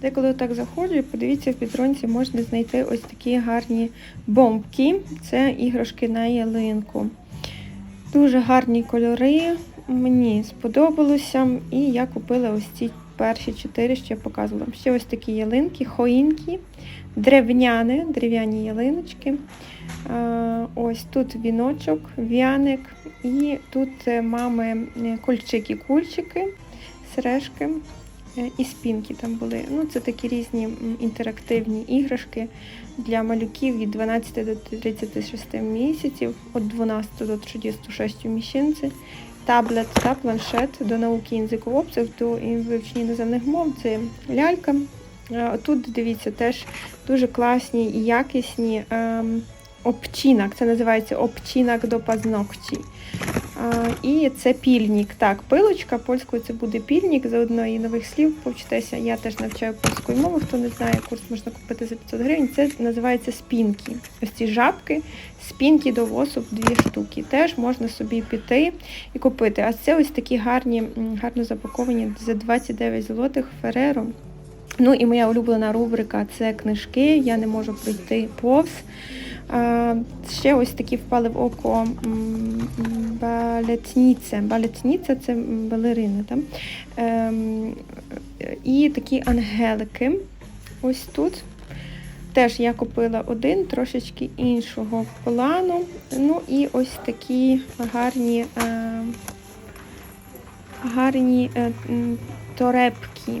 Деколи так заходжу, подивіться, в підронці можна знайти ось такі гарні бомбки. Це іграшки на ялинку. Дуже гарні кольори. Мені сподобалося. І я купила ось ці перші чотири, що я показувала. Ще ось такі ялинки, хоїнки, древняні, дерев'яні ялиночки. Ось тут віночок, в'яник, і тут е, мами е, кульчики-кульчики, сережки і спінки там були. Ну, це такі різні інтерактивні іграшки для малюків від 12 до 36 місяців, від 12 до 36 місяців. Таблет та планшет до науки язикового обсяг, до вивчення іноземних мов. Це лялька. Е, Тут дивіться теж дуже класні і якісні ем, обчинок. Це називається обчинок до пазногті. А, і це пільник. Так, пилочка, польською це буде пільник. Заодно і нових слів повчитеся. Я теж навчаю польської мови. Хто не знає, курс можна купити за 500 гривень. Це називається спінки. Ось ці жабки, спінки до восу дві штуки. Теж можна собі піти і купити. А це ось такі гарні, гарно запаковані за 29 злотих Фереро. Ну і моя улюблена рубрика це книжки. Я не можу пройти повз. Ще ось такі впали в око балетніця. Балетніця це балерина. Там. Ем, і такі ангелики. Ось тут. Теж я купила один, трошечки іншого плану. Ну і ось такі гарні, е, гарні е, торепки.